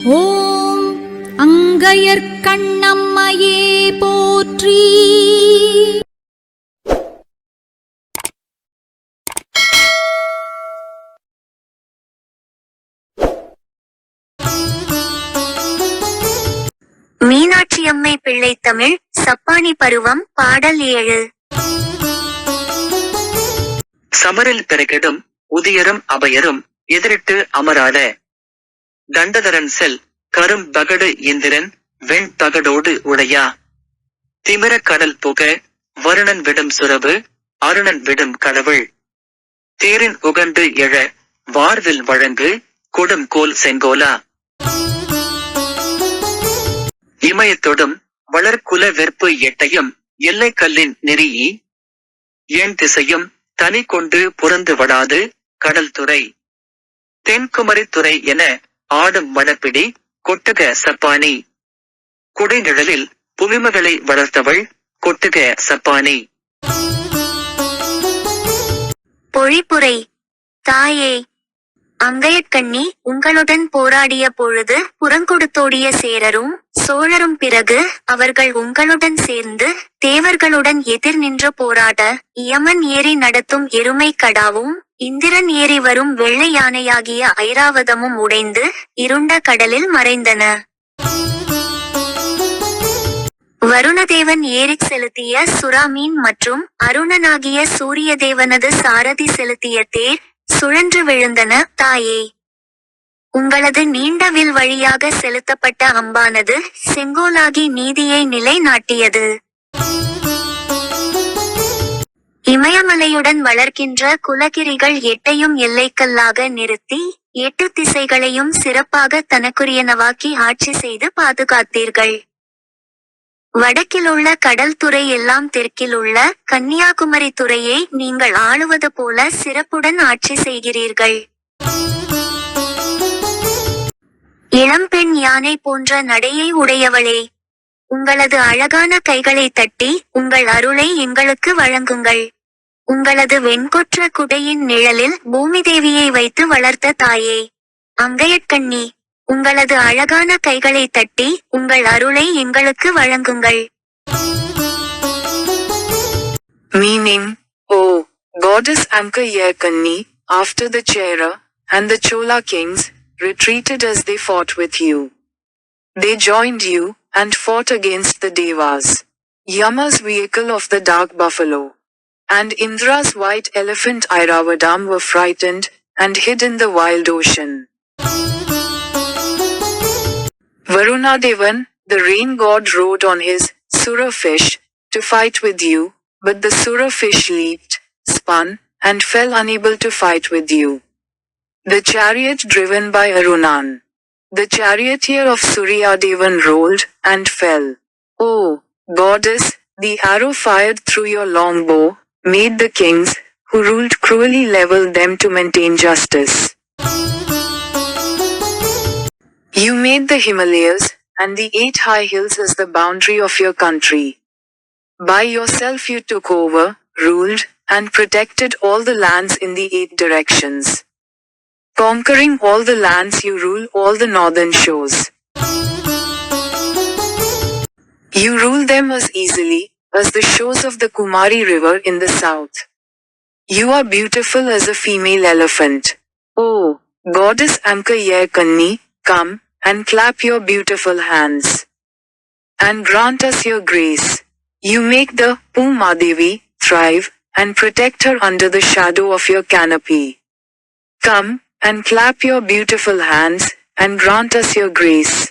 ஓம் அங்கையர்க்கண்ணம்மையே போற்றி. மீனாட்சியம்மை பிள்ளை தமிழ் சப்பானி பருவம் பாடல் ஏழு. சமரில் பெருகிடும் உதியரும் அபயரும் எதிரிட்டு அமராத தண்டதரன் செல் கரும் பகடு இந்திரன் வெண் தகடோடு உடையா. திமிர கடல் புக வருணன் விடும் சுரவு அருணன் விடும் கடவுள். தேரின் உகண்டு எழ வார்வில் வழங்கு கொடும் கோல் செங்கோலா. இமயத்தொடும் வளர்குல வெற்பு எட்டையும் எல்லைக்கல்லின் நெறியி. ஏன் திசையும் தனி கொண்டு புறந்து வடாது கடல் துறை. தென்குமரித்துறை என ஆடும் வனப்பிடி கொட்டுக சப்பானி. குடைநிழலில் புவிமகளை வளர்த்தவள் கொட்டுக சப்பானி. பொழிப்புரை தாயே அங்கையற்கண்ணி உங்களுடன் போராடிய பொழுது புறங்கொடுத்தோடிய சேரரும் சோழரும் பிறகு அவர்கள் உங்களுடன் சேர்ந்து தேவர்களுடன் எதிர் நின்று போராட யமன் ஏறி நடத்தும் எருமை கடாவும் இந்திரன் ஏறி வரும் வெள்ளை யானையாகிய ஐராவதமும் உடைந்து இருண்ட கடலில் மறைந்தன. வருணதேவன் ஏறி செலுத்திய சுறாமீன் மற்றும் அருணனாகிய சூரியதேவனது சாரதி செலுத்திய தேர் சுழன்று விழுந்தன தாயே. உங்களது நீண்ட வில் வழியாக செலுத்தப்பட்ட அம்பானது செங்கோலாகி நீதியை நிலைநாட்டியது. இமயமலையுடன் வளர்க்கின்ற குலகிரிகள் எட்டையும் எல்லைக்கல்லாக நிறுத்தி எட்டு திசைகளையும் சிறப்பாக தனக்குரியனவாக்கி ஆட்சி செய்து பாதுகாத்தீர்கள். வடக்கிலுள்ள கடல் துறை எல்லாம் தெற்கிலுள்ள கன்னியாகுமரி துறையை நீங்கள் ஆளுவது போல சிறப்புடன் ஆட்சி செய்கிறீர்கள். இளம்பெண் யானை போன்ற நடையை உடையவளே. உங்களது அழகான கைகளை தட்டி உங்கள் அருளை எங்களுக்கு வழங்குங்கள். உங்களது வெண்கொற்ற குடையின் நிழலில் பூமி தேவியை வைத்து வளர்த்த தாயே. அங்கையற்கண்ணி உங்களது அழகான கைகளை தட்டி உங்கள் அருளை எங்களுக்கு வழங்குங்கள் Meaning, O goddess Anka Yerkanni, after the Chera and the Chola kings retreated as they fought with you. They joined you and fought against the Devas, Yama's vehicle of the dark buffalo, and Indra's white elephant Airavadam were frightened and hid in the wild ocean. Varunadevan, the rain god rode on his Sura fish to fight with you, but the Sura fish leaped, spun, and fell unable to fight with you. The chariot driven by Arunan. The charioteer of Suryadevan rolled and fell. Oh, goddess, the arrow fired through your long bow made the kings, who ruled cruelly level them to maintain justice. You made the Himalayas and the eight high hills as the boundary of your country. By yourself you took over, ruled, and protected all the lands in the eight directions. Conquering all the lands you rule all the northern shores. You rule them as easily as the shores of the Kumari river in the south. You are beautiful as a female elephant. Oh, goddess Amka Kanni, come and clap your beautiful hands. And grant us your grace. You make the Pumadevi thrive and protect her under the shadow of your canopy. Come and clap your beautiful hands and grant us your grace.